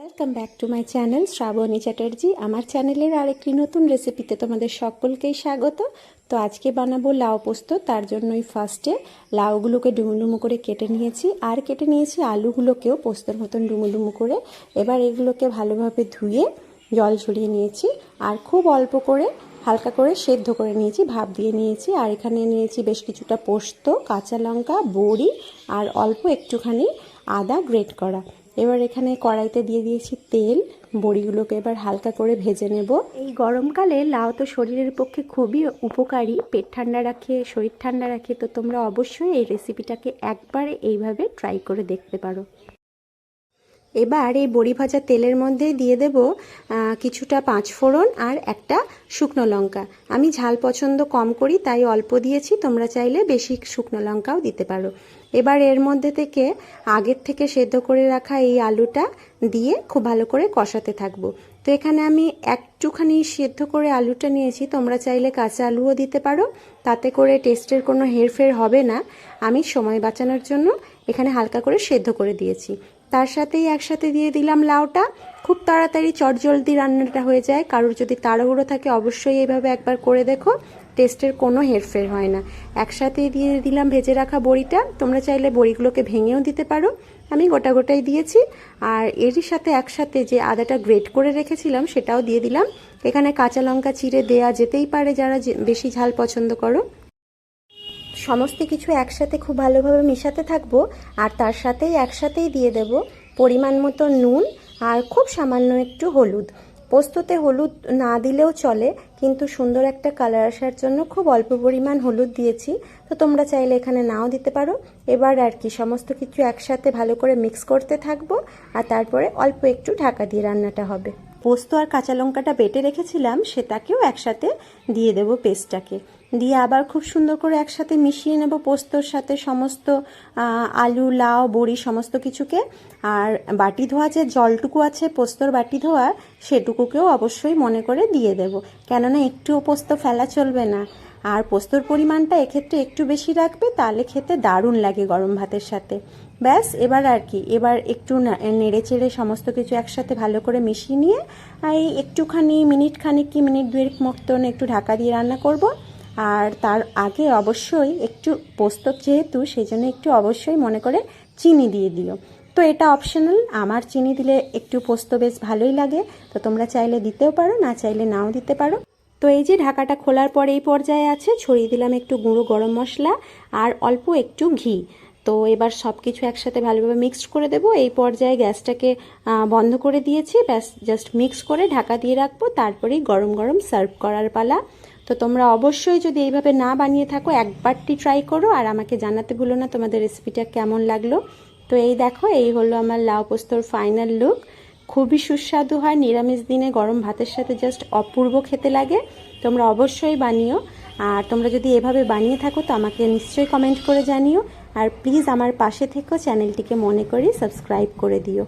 Welcome back to my channel Srabani Chatterjee আমার চ্যানেলের আরেকটি নতুন রেসিপিতে তোমাদের সকলকেই স্বাগত। তো আজকে বানাবো লাউ পোস্ত, তার জন্যই ফার্স্টে লাউগুলোকে ডুমু ডুমু করে কেটে নিয়েছি। আর কেটে নিয়েছি আলুগুলোকেও পোস্তর মতন ডুমু ডুমু করে। এবার এগুলোকে ভালোভাবে ধুয়ে জল ঝরিয়ে নিয়েছি। আর খুব অল্প করে, হালকা করে সেদ্ধ করে নিয়েছি, ভাপ দিয়ে নিয়েছি। আর এখানে নিয়েছি বেশ কিছুটা পোস্ত, কাঁচা লঙ্কা, বড়ি, আর অল্প একটুখানি আদা গ্রেট করা। এবার এখানে কড়াইতে দিয়ে দিয়েছি তেল। বড়িগুলোকে এবার হালকা করে ভেজে নেব। এই গরমকালে লাউ তো শরীরের পক্ষে খুবই উপকারী। পেট ঠান্ডা রাখে, শরীর ঠান্ডা রাখে, তো তোমরা অবশ্যই এই রেসিপিটাকে একবারে এইভাবে ট্রাই করে দেখতে পারো। এবার এই বড়ি ভাজা তেলের মধ্যে দিয়ে দেব কিছুটা পাঁচ ফোড়ন আর একটা শুকনো লঙ্কা। আমি ঝাল পছন্দ কম করি, তাই অল্প দিয়েছি, তোমরা চাইলে বেশি শুকনো লঙ্কাও দিতে পারো। এবার এর মধ্যে থেকে আগের থেকে সেদ্ধ করে রাখা এই আলুটা দিয়ে খুব ভালো করে কষাতে থাকব। তো এখানে আমি একটুখানি সেদ্ধ করে আলুটা নিয়েছি, তোমরা চাইলে কাঁচা আলুও দিতে পারো। তাতে করে টেস্টের কোনো হেরফের হবে না। আমি সময় বাঁচানোর জন্য এখানে হালকা করে সেদ্ধ করে দিয়েছি। তার সাথেই একসাথে দিয়ে দিলাম লাউটা। খুব তাড়াতাড়ি চটজলদি রান্নাটা হয়ে যায়। কারোর যদি তাড়াহুড়ো থাকে অবশ্যই এইভাবে একবার করে দেখো। টেস্টের কোনো হেরফের হয় না। একসাথে দিয়ে দিলাম ভেজে রাখা বড়িটা। তোমরা চাইলে বড়িগুলোকে ভেঙেও দিতে পারো। আমি গোটা গোটাই দিয়েছি। আর এরই সাথে একসাথে যে আদাটা গ্রেট করে রেখেছিলাম সেটাও দিয়ে দিলাম। এখানে কাঁচা লঙ্কা চিড়ে দেয়া যেতেই পারে যারা বেশি ঝাল পছন্দ করো। সমস্ত কিছু একসাথে খুব ভালোভাবে মিশাতে থাকব, আর তার সাথেই একসাথেই দিয়ে দেব পরিমাণ মতো নুন আর খুব সামান্য একটু হলুদ। পোস্ততে হলুদ না দিলেও চলে, কিন্তু সুন্দর একটা কালার আসার জন্য খুব অল্প পরিমাণ হলুদ দিয়েছি। তো তোমরা চাইলে এখানে নাও দিতে পারো। এবার আর কি, সমস্ত কিছু একসাথে ভালো করে মিক্স করতে থাকব, আর তারপরে অল্প একটু ঢাকা দিয়ে রান্নাটা হবে। পোস্ত আর কাঁচা লঙ্কাটা বেটে রেখেছিলাম, সেটাকেও একসাথে দিয়ে দেব পেস্টটাকে। দিয়ে আবার খুব সুন্দর করে একসাথে মিশিয়ে নেব পোস্তর সাথে সমস্ত আলু, লাউ, বড়ি সমস্ত কিছুকে। আর বাটি ধোয়া যে জলটুকু আছে, পোস্তর বাটি ধোয়া, সেটুকুকেও অবশ্যই মনে করে দিয়ে দেব। কেননা একটুও পোস্ত ফেলা চলবে না। আর পোস্তর পরিমাণটা এক্ষেত্রে একটু বেশি রাখবে, তাহলে খেতে দারুণ লাগে গরম ভাতের সাথে। ব্যাস, এবার আর কি, এবার একটু নেড়ে চেড়ে সমস্ত কিছু একসাথে ভালো করে মিশিয়ে নিয়ে, এই একটুখানি মিনিট খানিক কি মিনিট দুয়েক মতন একটু ঢাকা দিয়ে রান্না করব। আর তার আগে অবশ্যই একটু পোস্ত যেহেতু সেই জন্য একটু অবশ্যই মনে করে চিনি দিয়ে দিও। তো এটা অপশনাল আমার চিনি দিলে একটু পোস্ত বেশ ভালোই লাগে। তো তোমরা চাইলে দিতেও পারো, না চাইলে নাও দিতে পারো। তো এই যে ঢাকাটা খোলার পর এই পর্যায়ে আছে, ছড়িয়ে দিলাম একটু গুঁড়ো গরম মশলা আর অল্প একটু ঘি। তো এবার সব কিছু একসাথে ভালোভাবে মিক্সড করে দেব। এই পর্যায়ে গ্যাসটাকে বন্ধ করে দিয়েছি। ব্যাস জাস্ট মিক্স করে ঢাকা দিয়ে রাখব। তারপরেই গরম গরম সার্ভ করার পালা। তো তোমরা অবশ্যই যদি এইভাবে না বানিয়ে থাকো, একবারটি ট্রাই করো আর আমাকে জানাতে ভুলো না তোমাদের রেসিপিটা কেমন লাগল। তো এই দেখো, এই হলো আমার লাউ পোস্তর ফাইনাল লুক খুবই সুস্বাদু হয়, নিরামিষ দিনে গরম ভাতের সাথে জাস্ট অপূর্ব খেতে লাগে। তোমরা অবশ্যই বানিও। আর তোমরা যদি এভাবে বানিয়ে থাকো তো আমাকে নিশ্চয়ই কমেন্ট করে জানিও। আর প্লিজ আমার পাশে থেকেও চ্যানেলটিকে মনে করি সাবস্ক্রাইব করে দিও।